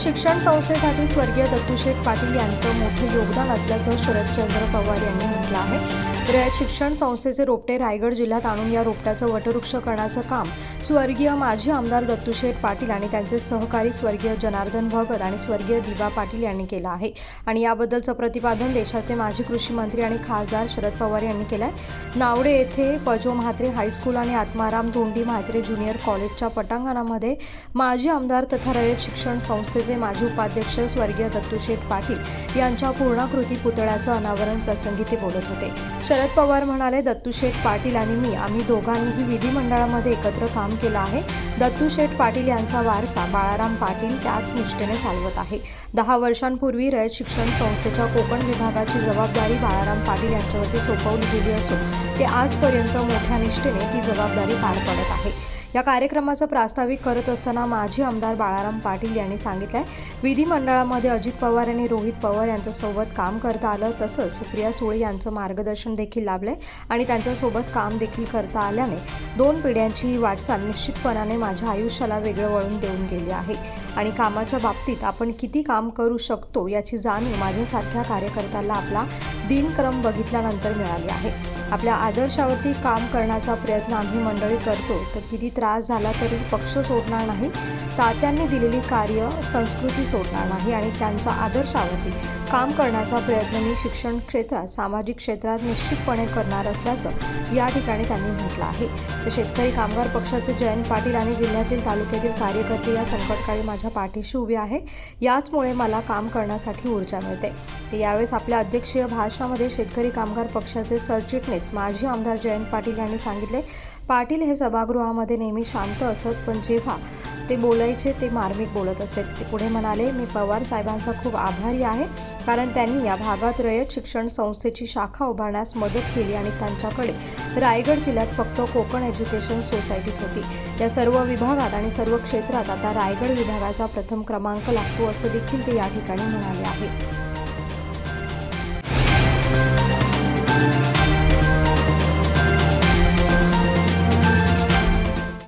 शिक्षण संस्थेसाठी स्वर्गीय दत्तूशेठ पाटील यांचं मोठं योगदान असल्याचं शरदचंद्र पवार यांनी म्हटलं आहे. रयत शिक्षण संस्थेचे रोपटे रायगड जिल्ह्यात आणून या रोपट्याचं वटवृक्ष करण्याचं काम स्वर्गीय माजी आमदार दत्तूशेठ पाटील आणि त्यांचे सहकारी स्वर्गीय जनार्दन भगत आणि स्वर्गीय दिवा पाटील यांनी केलं आहे. आणि याबद्दलचं प्रतिपादन देशाचे माजी कृषी मंत्री आणि खासदार शरद पवार यांनी केलं आहे नावडे येथे पजो म्हात्रे हायस्कूल आणि आत्माराम धोंडी म्हात्रे ज्युनियर कॉलेजच्या पटांगणामध्ये माजी आमदार तथा रयत शिक्षण संस्थेचे माजी उपाध्यक्ष स्वर्गीय दत्तूशेठ पाटील यांच्या पूर्णाकृती पुतळ्याचं अनावरण प्रसंगी ते बोलत होते. शरद पवार म्हणाले दत्तूशेठ पाटील आणि मी आम्ही दोघांनीही विधिमंडळामध्ये एकत्र काम केलं आहे. दत्तूशेठ पाटील यांचा वारसा बाळाराम पाटील त्याच निष्ठेने चालवत आहे. दहा वर्षांपूर्वी रयत शिक्षण संस्थेच्या कोकण विभागाची जबाबदारी बाळाराम पाटील यांच्यावरती सोपवली गेली असून ते आजपर्यंत मोठ्या निष्ठेने ती जबाबदारी पार पडत आहे. या कार्यक्रमाचं प्रास्ताविक करत असताना माजी आमदार बाळाराम पाटील यांनी सांगितलं आहे विधिमंडळामध्ये अजित पवार आणि रोहित पवार यांच्यासोबत काम करता आलं तसंच सुप्रिया सुळे यांचं मार्गदर्शन देखील लाभलंय आणि त्यांच्यासोबत काम देखील करता आल्याने दोन पिढ्यांची वाटचाल निश्चितपणाने माझ्या आयुष्याला वेगळं वळून देऊन गेली आहे. आणि कामाच्या बाबतीत आपण किती काम करू शकतो याची जाणीव माझ्यासारख्या कार्यकर्त्याला आपला दिनक्रम बघितल्यानंतर मिळाली आहे. आपल्या आदर्शावरती काम करण्याचा प्रयत्न आम्ही मंडळी करतो. तर किती त्रास झाला तरी पक्ष सोडणार नाही. तात्यांनी दिलेली कार्य संस्कृती सोडणार नाही आणि त्यांच्या आदर्शावरती काम करण्याचा प्रयत्न मी शिक्षण क्षेत्रात सामाजिक क्षेत्रात निश्चितपणे करणार असल्याचं या ठिकाणी त्यांनी म्हटलं आहे. तर शेतकरी कामगार पक्षाचे जयंत पाटील आणि जिल्ह्यातील तालुक्यातील कार्यकर्ते या संकटकाळी माझ्या पाठीशी उभे आहे. याचमुळे मला काम करण्यासाठी ऊर्जा मिळते. ते यावेळेस आपल्या अध्यक्षीय भाषणामध्ये शेतकरी कामगार पक्षाचे सरचिटणीस माजी आमदार जयंत पाटील यांनी सांगितले पाटील हे सभागृहामध्ये नेहमी शांत असत पण जेव्हा ते बोलायचे ते मार्मिक बोलत असेल. ते पुढे म्हणाले मी पवार साहेबांचा खूप आभारी आहे कारण त्यांनी या भागात रयत शिक्षण संस्थेची शाखा उभारण्यास मदत केली आणि त्यांच्याकडे रायगड जिल्ह्यात फक्त कोकण एज्युकेशन सोसायटीच होती. या सर्व विभागात आणि सर्व क्षेत्रात आता रायगड विभागाचा प्रथम क्रमांक लागतो असं देखील ते या ठिकाणी म्हणाले आहे.